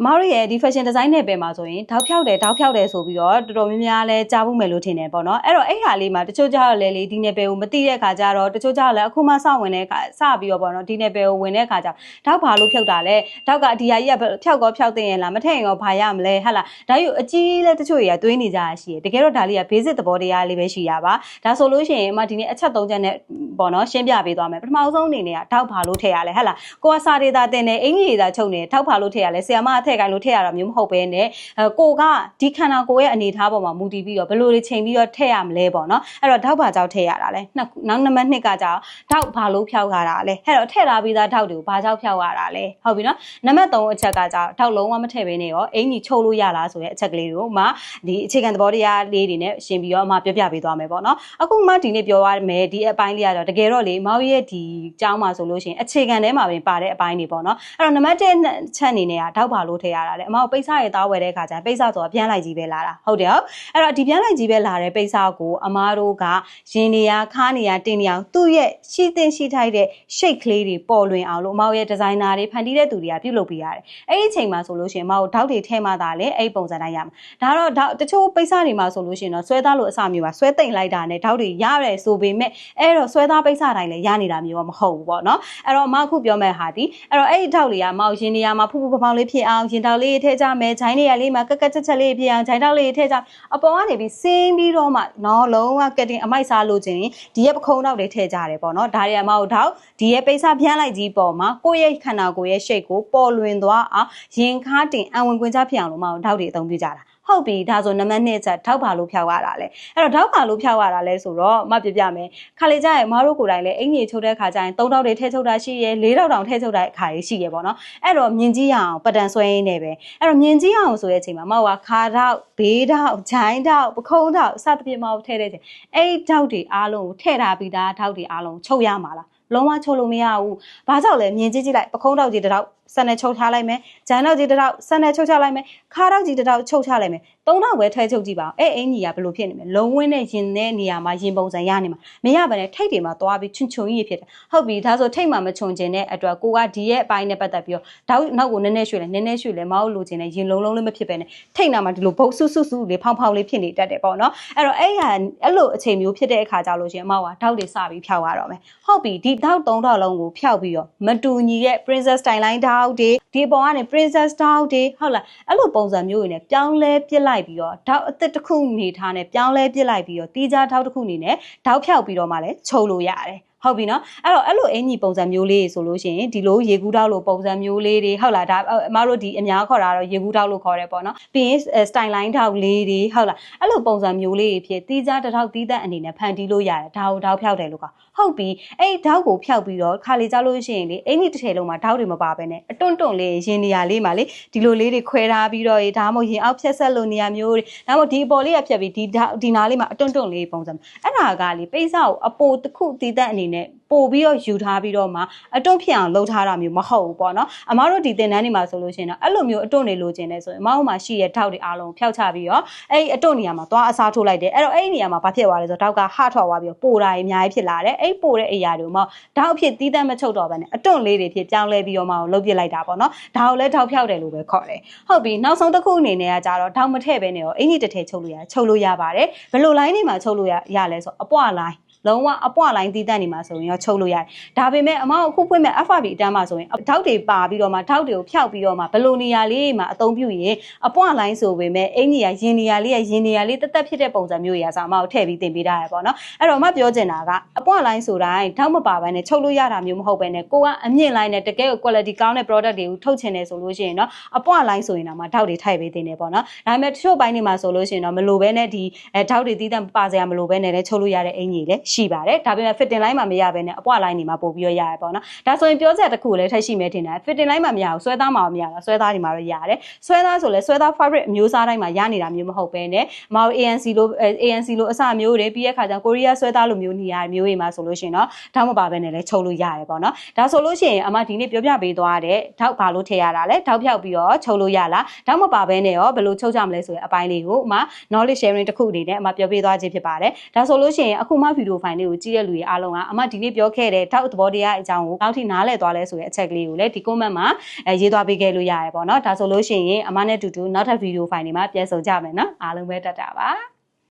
အမားတို့ရဲ့ဒီ fashion design နယ်ပယ်မှာဆိုရင်တောက်ဖြောက်တယ်တောက်ဖြောက်တယ်ဆိုပြီးတော့တော်တော်များများလဲကြားဖို့မယ်လို့ထင်တယ်ပေါ့နော်အဲ့တော့အဲ့ဟာလေးမှာတချို့ကြောက်လဲလေဒီနယ်ပယ်ကိုမသိတဲ့ခါကျတော့တချို့ကြောက်လဲအခုမှစဝင်တဲ့ခါစပြီးတော့ပေါ့နော်ဒီနယ်ပယ်ကိုဝင်တဲ့ခါကျတောက်ဘာလို့ဖြုတ်တာလဲတောက်ကဒီဟာကြီးကဖြောက်ကောဖြောက်သိရင်လားမထည့်ရင်ရောဘာရမလဲဟဟလားဒါယူအကြီးလဲတချို့တွေကတွေးနေကြရရှိတယ်တကယ်တော့ဒါလေးက basic သဘောတရားလေးပဲရှိရပါဒါဆိုလို့ရှိရင်အမဒီနေ့အချက်၃ချက်နဲ့ပေါ့နော်ရှင်းပြပေးသွားမယ်ပထမဆုံးအနေနဲ့ကတောက်ဘာလို့ထည့်ရလဲဟဟလားကိုကစာဒေတာတင်တယ်အင်ကြီးဒေတာချုပ်နေတောက်ဘာလို့ထည့်ရလဲဆရာမအထည့်ကိုင်းလို့ထည့်ရတာမျိုးမဟုတ်ဘဲနဲ့အဲကိုကဒီခန္ဓာကိုယ်ရဲ့အနေအထားပေါ်မှာမူတည်ပြီးတော့ဘယ်လိုတွေချိန်ပြီးတော့ထည့်ရမလဲပေါ့နော်အဲ့တော့ထောက်ပါကြောက်ထည့်ရတာလဲနှစ်နောက်နံပါတ်2ကကြောက်ထောက်ဘာလို့ဖြောက်ရတာလဲအဲ့တော့ထည့်ထားပြီးသားထောက်တွေကိုဘာကြောက်ဖြောက်ရတာလဲဟုတ်ပြီနော်နံပါတ်3အချက်ကကြောက်ထောက်လုံးဝမထည့်ဘဲနဲ့ရောအင်ကြီးချုပ်လို့ရလားဆိုတဲ့အချက်ကလေးတွေကိုမှဒီအခြေခံသဘောတရားလေးတွေနဲ့ရှင်းပြီးတော့မှပြောပြပေးသွားမယ်ပေါ့နော်အခုမှဒီနေ့ပြောရမယ်ဒီအပိုင်းလေးကတော့တကယ်တော့လေမောင်ရဲ့ဒီကျောင်းမှာဆိုလို့ရှိရင်အခြေခံထဲမှာပင်ပါတဲ့အပိုင်းတွေပေါ့နော်အဲ့တော့နံပါတ်1ချက်အနေနဲ့ကထောက်ဘာလို့ထည့်ရတာလဲအမောင်ပိတ်စရဲ့သားဝယ်တဲ့အခါကျရင်ပိတ်စဆိုတာပြန်လိုက်ကြီးပဲလာတာဟုတ်တယ်ဟုတ်အဲ့တော့ဒီပြန်လိုက်ကြီးပဲလာတဲ့ပိတ်စကိုအမားတို့ကရင်နေရခါနေရတင်နေအောင်သူ့ရဲ့ရှိသင့်ရှိထိုက်တဲ့ shape ကလေးတွေပေါ်လွင်အောင်လို့အမောင်ရဲ့ဒီဇိုင်နာတွေဖန်တီးတဲ့သူတွေကပြုလုပ်ပေးရတယ်အဲ့ဒီအချိန်မှာဆိုလို့ရှိရင်အမောင်ထောက်တွေထဲမှသာလေအဲ့ဒီပုံစံတိုင်းရမှာဒါတော့ဒါတချို့ပိတ်စတွေမှာဆိုလို့ရှိရင်တော့ဆွဲသားလို့အစမျိုးပါဆွဲတိမ်လိုက်တာနဲ့ထောက်တွေရတယ်ဆိုပေမဲ့အဲ့တော့ဆွဲသားပိတ်စတိုင်းလည်းရနေတာမျိုးကမဟုတ်ဘူးပေါ့နော်အဲ့တော့အမအခုပြောမဲ့ဟာဒီအဲ့တော့အဲ့ဒီထောက်တွေကမောင်ရင်နေရမှာဖူဖူပပောင်လေးဖြစ်အောင်ရင်ထောက်လေးထည့်ကြမယ်ဂျိုင်းနေရလေးမှာကက်ကက်ချက်ချက်လေးဖြစ်အောင်ဂျိုင်းထောက်လေးထည့်ကြအပေါ်ကနေပြီးစင်းပြီးတော့မှနော်လုံးဝကက်တင်အမိုက်စားလို့ချင်းဒီရဲ့ပခုံးထောက်တွေထည့်ကြတယ်ပေါ့နော်ဒါတွေအမဟုတ်ထောက်ဒီရဲ့ပိတ်စဖျန်းလိုက်ကြီးပေါ်မှာကိုယ့်ရဲ့ခန္ဓာကိုယ်ရဲ့ shape ကိုပေါ်လွင်သွားအောင်ရင်ခါတင်အဝင်ခွင်ချဖြစ်အောင်လို့မအောင်ထောက်တွေအသုံးပြုကြတာဟုတ်ပြီဒါဆိုနံပါတ်2ချက်ထောက်ပါလို့ဖြောက်ရတာလေအဲ့တော့ထောက်ပါလို့ဖြောက်ရတာလဲဆိုတော့မပြပြမယ်ခါလေကြရဲ့မအားတို့ကိုယ်တိုင်လဲအင်ကြီးချုပ်တဲ့ခါကျရင်3ထောက်တွေထည့်ချုပ်တာရှိရဲ4ထောက်တောင်ထည့်ချုပ်တဲ့အခါကြီးရှိရဲပေါ့နော်အဲ့တော့မြင်ကြီးရအောင်ပတန်ဆွဲရင်းနေပဲအဲ့တော့မြင်ကြီးအောင်ဆိုတဲ့အချိန်မှာမောက်ကခါထောက်ဘေးထောက်ဂျိုင်းထောက်ပခုံးထောက်စသဖြင့်မောက်ထည့်တဲ့ချိန်အဲ့ထောက်တွေအားလုံးကိုထည့်ထားပြီးသားထောက်တွေအားလုံးချုပ်ရမှာလား လုံးဝချုပ်လို့မရဘူး။ဘာကြောင့်လဲမြင်ကြည့်ကြည့်လိုက်ပခုံးတောက်ကြီးတစ်တောက်ဆက်နဲ့ချုပ်ထားလိုက်မယ်။ဂျန်တောက်ကြီးတစ်တောက်ဆက်နဲ့ချုပ်ချလိုက်မယ်။ခါတောက်ကြီးတစ်တောက်ချုပ်ချလိုက်မယ်။သုံးတောက်ပဲထဲချုပ်ကြည့်ပါအောင်။အဲ့အင်ကြီးကဘယ်လိုဖြစ်နေမလဲ။လုံးဝင်းနဲ့ရင်တဲ့နေရာမှာရင်ပုံစံရနေမှာ။မရပါနဲ့ထိတ်တွေမှာသွားပြီးချွန်ချွန်ကြီးဖြစ်တယ်။ဟုတ်ပြီဒါဆိုထိတ်မှာမချွန်ကျင်တဲ့အတွက်ကိုကဒီရဲ့အပိုင်းနဲ့ပတ်သက်ပြီးတော့တောက်နောက်ကိုနည်းနည်းရွှေ့လဲနည်းနည်းရွှေ့လဲမအောင်လိုချင်တဲ့ရင်လုံးလုံးလေးမဖြစ်ပဲနဲ့ထိတ်နာမှာဒီလိုဘုတ်ဆုဆုဆုလေးဖောင်းဖောင်းလေးဖြစ်နေတတ်တယ်ပေါ့နော်။အဲ့တော့အဲ့ဟာအဲ့လိုအချိန်မျိုးဖြစ်တဲ့အခါကြလို့ရှိရင်အမကတောက်တွေစပြီးဖြောက်ရတော့မယ်။ဟုတ်ပြီဒီတောက်သုံးတောက်လုံးကိုဖျောက်ပြီးတော့မတူညီရဲ့ princess style line တောက်တွေဒီပေါ်ကနေ princess တောက်တွေဟုတ်လားအဲ့လိုပုံစံမျိုးတွေနဲ့ပြောင်းလဲပြစ်လိုက်ပြီးတော့တောက်အစ်စ်တစ်ခုနေထားနဲ့ပြောင်းလဲပြစ်လိုက်ပြီးတော့တီးခြားတောက်တစ်ခုနေနဲ့တောက်ဖျောက်ပြီးတော့မှလည်းချုပ်လို့ရတယ် ဟုတ်ပြီနော်အဲ့တော့အဲ့လိုအင်ကြီးပုံစံမျိုးလေးဆိုလို့ရှိရင်ဒီလိုရေကူးတောက်လိုပုံစံမျိုးလေးတွေဟုတ်လားဒါအမတို့ဒီအများခေါ်တာတော့ရေကူးတောက်လို့ခေါ်တယ်ပေါ့နော်ပြီးရင် style line တောက်လေးတွေဟုတ်လားအဲ့လိုပုံစံမျိုးလေးတွေဖြစ်တီးခြားတစ်ထောက်တီးသက်အနေနဲ့ဖန်တီးလို့ရတယ်ဒါကိုတောက်ဖျောက်တယ်လို့ကဟုတ်ပြီအဲ့ဓာတ်ကိုဖျောက်ပြီးတော့ခါလေကြလို့ရှိရင်လေအင်ကြီးတစ်ထည်လုံးမှာဓာတ်တွေမပါဘဲနဲ့အတွန့်တွန့်လေးရင်နေရာလေးမှာလေဒီလိုလေးတွေခွဲထားပြီးတော့ရေဒါမှမဟုတ်ရင်အောက်ဖြက်ဆက်လို့နေရာမျိုးတွေဒါမှမဟုတ်ဒီအပေါ်လေးကဖြတ်ပြီးဒီဒီနာလေးမှာအတွန့်တွန့်လေးပုံစံအဲ့ဒါကလေပိတ်စကိုအပိုတစ်ခုတည်တဲ့အနေနဲ့ပို့ပြီးတော့ယူထားပြီးတော့မှအတွန့်ဖြစ်အောင်လုပ်ထားတာမျိုးမဟုတ်ဘူးပေါ့နော်အမားတို့ဒီတင်တန်းတွေမှာဆိုလို့ရှိရင်တော့အဲ့လိုမျိုးအတွန့်တွေလိုချင်နေဆိုရင်အမားတို့မှာရှိတဲ့ထောက်တွေအားလုံးဖျောက်ချပြီးတော့အဲ့ဒီအတွန့်နေရာမှာသွားအစားထိုးလိုက်တယ်အဲ့တော့အဲ့ဒီနေရာမှာဘာဖြစ်သွားလဲဆိုတော့ထောက်ကဟထွက်သွားပြီးတော့ပိုတာတွေအများကြီးဖြစ်လာတယ်အဲ့ပိုတဲ့အရာတွေကိုမှထောက်ဖြစ်တီးတတ်မချုပ်တော့ဘဲနဲ့အတွန့်လေးတွေဖြစ်ပြောင်းလဲပြီးတော့မှလုပ်ပြလိုက်တာပေါ့နော်ဒါကိုလည်းထောက်ဖျောက်တယ်လို့ပဲခေါ်တယ်ဟုတ်ပြီနောက်ဆုံးတစ်ခုအနေနဲ့ကကြတော့ထောက်မထည့်ဘဲနဲ့ရောအင်ကြီးတစ်ထည်ချုပ်လို့ရချုပ်လို့ရပါတယ်ဘယ်လို line တွေမှာချုပ်လို့ရရလဲဆိုအပွား line လုံးဝအပွားလိုင်းတီးတက်နေမှာဆိုရင်ရောချုပ်လို့ရတယ်။ဒါပေမဲ့အမောင်အခုဖွင့်မဲ့ FRB အတန်းမှာဆိုရင်ထောက်တွေပါပြီးတော့မှထောက်တွေကိုဖျောက်ပြီးတော့မှဘလိုနေရာလေးမှာအသုံးပြုရင်အပွားလိုင်းဆိုပေမဲ့အင်ကြီးကရင်နေရာလေးရဲ့ရင်နေရာလေးတက်တက်ဖြစ်တဲ့ပုံစံမျိုးတွေအစားအမောင်ထည့်ပြီးတင်ပေးထားရပေါ့နော်။အဲ့တော့အမပြောချင်တာကအပွားလိုင်းဆိုတိုင်းထောက်မပါဘဲနဲ့ချုပ်လို့ရတာမျိုးမဟုတ်ဘဲနဲ့ကိုကအမြင့်လိုင်းနဲ့တကယ်ကို quality ကောင်းတဲ့ product တွေကိုထုတ်ချင်တယ်ဆိုလို့ရှိရင်တော့အပွားလိုင်းဆိုရင်တော့မှထောက်တွေထိုက်ပေးတင်တယ်ပေါ့နော်။ဒါပေမဲ့တချို့ပိုင်းတွေမှာဆိုလို့ရှိရင်တော့မလိုဘဲနဲ့ဒီအဲထောက်တွေတီးတန့်ပါစရာမလိုဘဲနဲ့လည်းချုပ်လို့ရတဲ့အင်ကြီးလည်းရှိပါတယ်။ဒါပေမဲ့ fitting line မှာမရဘဲနဲ့အပွား line တွေမှာပို့ပြီးတော့ရတယ်ပေါ့နော်ဒါဆိုရင်ပြောစရာတစ်ခုလည်းထပ်ရှိမယ်ထင်တယ် fitting line မှာမရဘူးဆွဲသားမှာမရဘူးဆွဲသားတွေမှာတော့ရတယ်ဆွဲသားဆိုလဲဆွဲသား fabric အမျိုးအစားတိုင်းမှာရနေတာမျိုးမဟုတ်ဘဲနဲ့မဟုတ် ANC လို့ ANC လို့အစမျိုးတွေပြီးရဲ့ခါကျကိုရီးယားဆွဲသားလိုမျိုးနေရာမျိုးတွေမှာဆိုလို့ရှိရင်တော့ထောက်မပါဘဲနဲ့လည်းချုပ်လို့ရတယ်ပေါ့နော်ဒါဆိုလို့ရှိရင်အမဒီနေ့ပြောပြပေးသွားတဲ့ထောက်ဘာလို့ထည့်ရတာလဲထောက်ဖြောက်ပြီးတော့ချုပ်လို့ရလားထောက်မပါဘဲနဲ့ရောဘယ်လိုချုပ်ကြမလဲဆိုတဲ့အပိုင်းလေးကိုအမ knowledge sharing တစ်ခုအနေနဲ့အမပြောပြသွားခြင်းဖြစ်ပါတယ်ဒါဆိုလို့ရှိရင်အခုမှဗီဒီယို file လေးကိုကြည့်တဲ့လူတွေအားလုံးကအမဒီနေ့ပြောခဲ့တဲ့ထောက်သဘောတရားအကြောင်းကိုနောက်ထိနားလည်သွားလဲဆိုတဲ့အချက်ကလေးကိုလည်းဒီ comment မှာအဲရေးသွားပေးခဲ့လို့ရတယ်ပေါ့နော်ဒါဆိုလို့ရှိရင်အမနဲ့တူတူနောက်ထပ် video file တွေမှာပြန်ဆုံကြမယ်နော်အားလုံးပဲတက်တာပါ